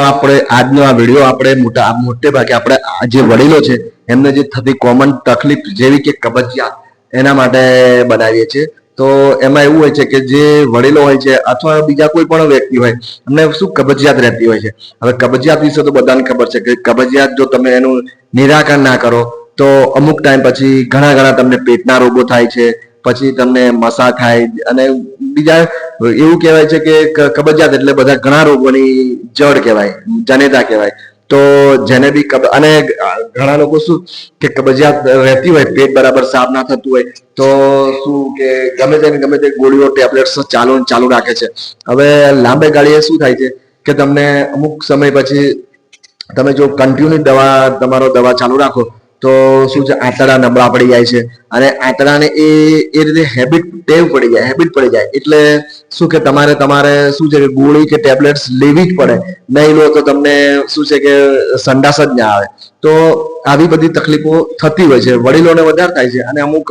આપણે આજનો આ વીડિયો આપણે મોટા મોટે ભાગે આપણે જે વડીલો છે, એમને જે થતી કોમન તકલીફ જેવી કે કબજિયાત, એના માટે બનાવીએ છીએ. તો એમાં એવું હોય છે કે જે વડીલો હોય છે અથવા બીજા કોઈ પણ વ્યક્તિ હોય, એમને શું કબજિયાત રહેતી હોય છે? હવે કબજિયાત વિશે તો બધાને ખબર છે કે કબજિયાત જો તમે એનું નિરાકરણ ના કરો, તો અમુક ટાઈમ પછી ઘણા ઘણા તમને પેટના રોગો થાય છે, પછી તમને મસા થાય અને બીજા, એવું કહેવાય છે કે કબજિયાત એટલે બધા ઘણા રોગોની જડ કહેવાય, જનેતા કહેવાય. તો જેને બી કબ, અને ઘણા લોકો શું કે કબજિયાત રહેતી હોય, પેટ બરાબર સાફ ના થતું હોય, તો શું કે ગમે તે ગમે તે ગોળીઓ, ટેબ્લેટ્સ ચાલુ ચાલુ રાખે છે. હવે લાંબે ગાળીએ શું થાય છે કે તમને અમુક સમય પછી તમે જો કન્ટિન્યુ દવા, તમારો દવા ચાલુ રાખો તો શું છે આંતરડા નબળા પડી જાય છે અને આંતરડાને એ એ રીતે હેબિટ ટેવ પડી જાય હેબિટ પડી જાય. એટલે શું કે તમારે તમારે શું છે કે ગોળી કે ટેબ્લેટ્સ લેવી જ પડે. નહીં લો તો તમને શું છે કે સંડાસ જ ના આવે. તો આવી બધી તકલીફો થતી હોય છે, વડીલોને વધારે થાય છે અને અમુક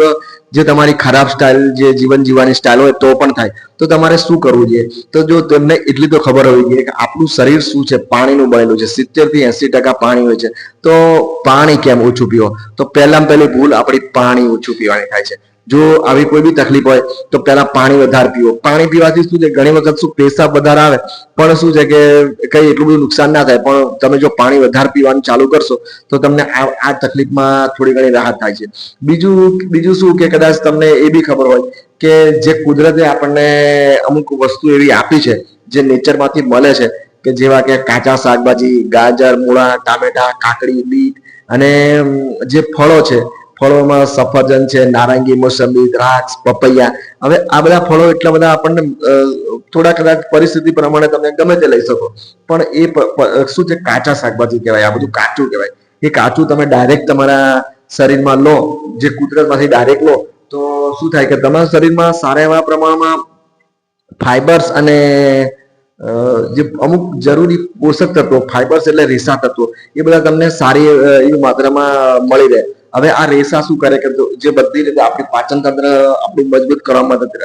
જે તમારી ખરાબ સ્ટાઇલ જે જીવન જીવવાની સ્ટાઇલ હોય તો પણ થાય. તો તમારે શું કરવું જોઈએ? તો જો તેમને એટલી તો ખબર હોવી જોઈએ કે આપણું શરીર શું છે? પાણીનું બનેલું છે. સિત્તેરથી એસી ટકા પાણી હોય છે. તો પાણી કેમ ઓછું પીવો? તો પહેલામાં પહેલી ભૂલ આપણી પાણી ઓછું પીવાની થાય છે. જો આવી કોઈ બી તકલીફ હોય, તો પહેલા પાણી વધારે પીવો. પાણી પીવાથી શું છે, ઘણી વખત શું પેશાબ વધારે આવે, પણ શું છે કે કઈ એટલું બધું નુકસાન ના થાય. પણ તમે જો પાણી વધારે પીવાનું ચાલુ કરશો, તો તમને આ તકલીફમાં થોડી ઘણી રાહત થાય છે. બીજું બીજું શું કે કદાચ તમને એ બી ખબર હોય કે જે કુદરતે આપણને અમુક વસ્તુ એવી આપી છે, જે નેચરમાંથી મળે છે, કે જેવા કે કાચા શાકભાજી, ગાજર, મૂળા, ટામેટા, કાકડી, બીટ અને જે ફળો છે ફળોમાં સફરજન છે, નારંગી, મોસંબી, દ્રાક્ષ, પપૈયા. હવે આ બધા ફળો એટલા બધા આપણને થોડા કદાચ પરિસ્થિતિ પ્રમાણે તમે ગમે તે લઈ શકો. પણ એ શું છે, કાચા શાકભાજી કહેવાય, આ બધું કાચું કહેવાય. એ કાચું તમે ડાયરેક્ટ તમારા શરીરમાં લો, જે કુદરતમાંથી ડાયરેક્ટ લો, તો શું થાય કે તમારા શરીરમાં સારા એવા પ્રમાણમાં ફાઈબર્સ અને જે અમુક જરૂરી પોષક તત્વો ફાઈબર્સ એટલે રેસા તત્વો એ બધા તમને સારી એવી માત્રામાં મળી રહે. હવે આ રેસા શું કરે કે જે બધી રીતે આપણી પાચન તંત્ર આપણું મજબૂત કરવામાં મદદ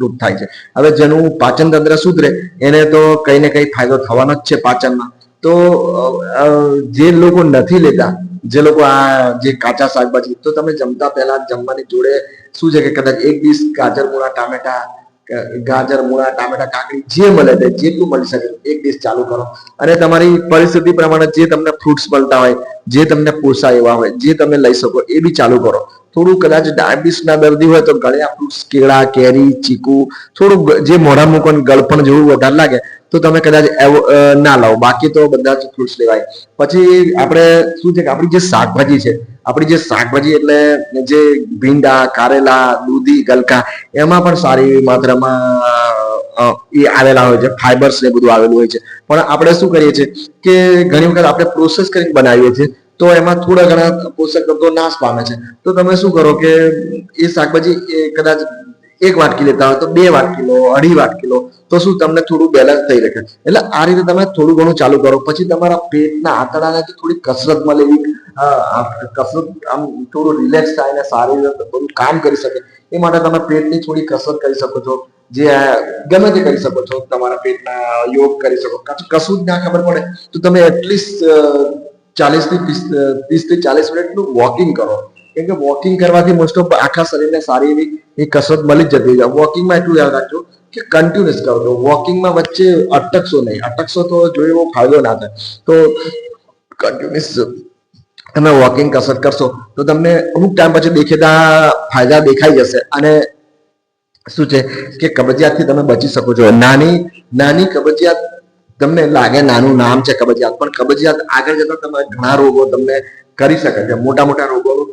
રૂપ થાય છે. હવે જેનું પાચન તંત્ર સુધરે, એને તો કઈ ને કઈ ફાયદો થવાનો જ છે પાચનમાં. તો જે લોકો નથી લેતા, જે લોકો આ જે કાચા શાકભાજી, તો તમે જમતા પહેલા જમવાની જોડે શું છે કે કદાચ એક દિવસ ગાજર, મૂળા, ટામેટા ગાજર, મૂળા, ટામેટા, કાકડી જે મળે તે જેટલું મળી શકે એક ડિશ ચાલુ કરો. અને તમારી પરિસ્થિતિ પ્રમાણે જે તમને ફ્રૂટ્સ મળતા હોય, જે તમને પોસાય એવા હોય, જે તમે લઈ શકો એ બી ચાલુ કરો. થોડું કદાચ ડાયાબિટીસ ના દર્દી હોય તો ગળ્યા ફ્રૂટ્સ કેળા, કેરી, ચીકુ, થોડું જે મોઢા મૂકવાનું ગળપણ જેવું વધારે લાગે, તો તમે કદાચ ના લાવો. બાકી તો બધા જ ફ્રૂટ્સ લેવાય. પછી આપણે શું છે કે આપણી જે શાકભાજી છે આપણી જે શાકભાજી એટલે જે ભીંડા, કારેલા, દૂધી, ગલકા, એમાં પણ સારી એવી માત્રામાં એ આવેલા હોય છે. ફાઈબર્સ ને બધું આવેલું હોય છે. પણ આપણે શું કરીએ છીએ કે ઘણી વખત આપણે પ્રોસેસ કરીને બનાવીએ છીએ, તો એમાં થોડા ઘણા પોષક તત્વો નાશ પામે છે. તો તમે શું કરો કે એ શાકભાજી એ કદાચ એક વાટકી લેતા હોય તો બે વાટકી લો અઢી વાટકી લો તો શું તમને થોડું બેલેન્સ થઈ રહે. એટલે આ રીતે તમે થોડું ઘણું ચાલુ કરો. પછી તમારા પેટના આંતરડાને થોડી કસરત મળે એવી કસરત, આમ થોડું રિલેક્સ થાય ને સારી રીતે બધું કામ કરી શકે, એ માટે તમે પેટની થોડી કસરત કરી શકો છો, જે ગમે તે કરી શકો છો, તમારા પેટના યોગ કરી શકો. કશું જ ના ખબર પડે, તો તમે એટલીસ્ટ ચાલીસથી ત્રીસથી ચાલીસ મિનિટનું વોકિંગ કરો. કેમ કે વોકિંગ કરવાથી મોસ્ટ ઓફ આખા શરીરને સારી એવી એ કસરત મળી જતી હોય વોકિંગમાં એટલું યાદ રાખજો કે કન્ટિન્યુઅસ કરો. તો વોકિંગમાં વચ્ચે અટકશો નહીં. અટકશો તો જો એવો ફાયદો ના થાય. તો કન્ટિન્યુઅસ તમે વોકિંગ કસરત કરશો, તો તમને અમુક ટાઈમ પછી દેખેતા ફાયદા દેખાઈ જશે. અને શું છે કે કબજિયાતથી તમે બચી શકો છો. નાની નાની કબજિયાત તમને લાગે નાનું નામ છે કબજિયાત, પણ કબજિયાત આગળ જતા તમે ઘણા રોગો તમને કરી શકે છે. મોટા મોટા રોગોનું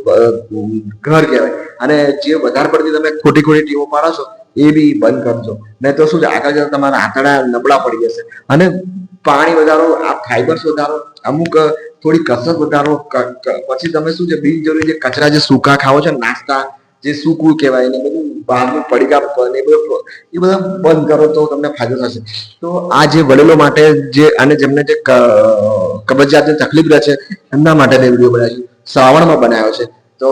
ઘર કહેવાય. અને જે વધારે પડતી તમે ખોટી ખોટી ટીમો છો, એ બી બંધ કરજો. નહીં તો શું છે, આગળ જતા તમારા આંતરડા નબળા પડી જશે. અને પાણી વધારો, આ ફાઈબર્સ વધારો, અમુક થોડી કસરત વધારો પછી તમે શું છે, બિનજરૂરી જે કચરા, જે સૂકા ખાવો છો, નાસ્તા, જે સૂકું કહેવાય એને બધું બહારનું પડીકા એ બધું એ બધા બંધ કરો તો તમને ફાયદો થશે. તો આ જે વડીલો માટે જે, અને જેમને જે કબજિયાતની તકલીફ રહે છે, એમના માટે વીડિયો બનાવ્યો શ્રાવણમાં બનાવ્યો છે. તો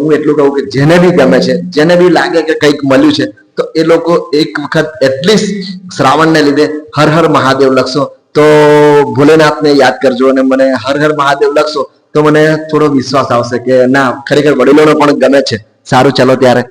હું એટલું કહું કે જેને બી ગમે છે, જેને બી લાગે કે કંઈક મળ્યું છે, તો એ લોકો એક વખત એટલીસ્ટ શ્રાવણને લીધે હર હર મહાદેવ લખશો તો ભોલેનાથને યાદ કરજો અને મને હર હર મહાદેવ લખશો તો મને થોડો વિશ્વાસ આવશે કે ના, ખરેખર વડીલોને પણ ગમે છે. સારું, ચાલો ત્યારે.